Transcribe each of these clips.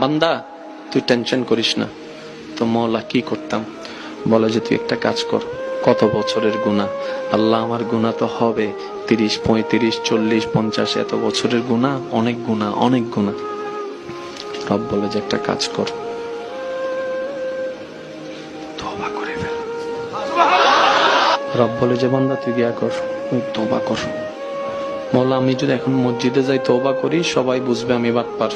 বান্দা, তুই টেনশন করিস না। তো মৌলা কি করতাম? বলে যে, তুই একটা কাজ কর, কত বছরের গুণা আল্লাহ, আমার গুণা তো হবে। তিরিশ, পঁয়ত্রিশ, চল্লিশ, পঞ্চাশ, এত বছরের গুণা অনেক গুণা অনেক গুণা রব বলে যে, একটা কাজ কর। রব বলে যে, বান্দা, তুই গিয়া কর। তবা কর। মৌলা আমি যদি এখন মসজিদে যাই তবা করি, সবাই বুঝবে আমি বাটপার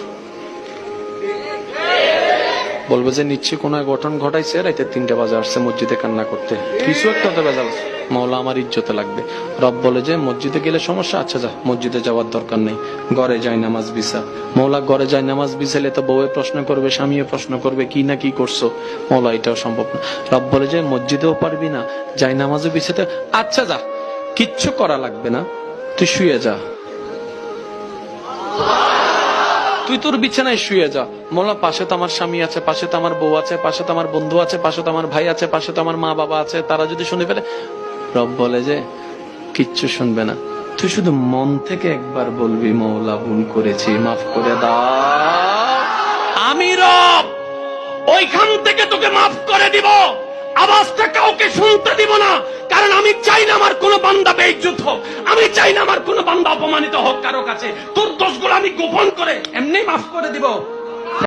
বলবে যে নিশ্চয়ই কোন ঘটন ঘটাইছে, রাইতে তিনটা বাজে আসছে মসজিদে কান্না করতে। কিছু একটা তো বেজাল। মাওলা আমার ইজ্জতে লাগবে। রব বলে যে মসজিদে গেলে সমস্যা আচ্ছা যা, মসজিদে যাওয়ার দরকার নেই। ঘরে যাই নামাজ বিছা। মৌলা ঘরে যাই নামাজ বিছাইলে তো বউয়ে প্রশ্ন করবে, স্বামীও প্রশ্ন করবে, কি না কি করছ? মৌলা এটাও সম্ভব না। রব বলে যে মসজিদেও পারবি না যাই নামাজও বিছাতে আচ্ছা যা, কিচ্ছু করা লাগবে না, তুই শুয়ে যা। তুই তোর বিছানায় শুয়ে যা। মোলা, পাশে তো আমার স্বামী আছে, পাশে তো আমার বউ আছে, পাশে তো আমার বন্ধু আছে, পাশে তো আমার ভাই আছে, পাশে তো আমার মা বাবা আছে। তারা যদি শুনে ফেলে, রব বলে যে কিচ্ছু শুনবে না। তুই শুধু মন থেকে একবার বলবি, মৌলা, ভুল করেছি, মাফ করে দাও। আমি রব, ওইখান থেকে তোকে মাফ করে দিব। আওয়াজটা কাউকে শুনতে দিব না। কারণ আমি চাই না আমার কোনো বান্দা বেইজ্জত হোক। আমি চাই না আমার কোনো বান্দা অপমানিত হোক কারও কাছে। তোর দোষগুলো আমি গোপন করে এমনি মাফ করে দিব।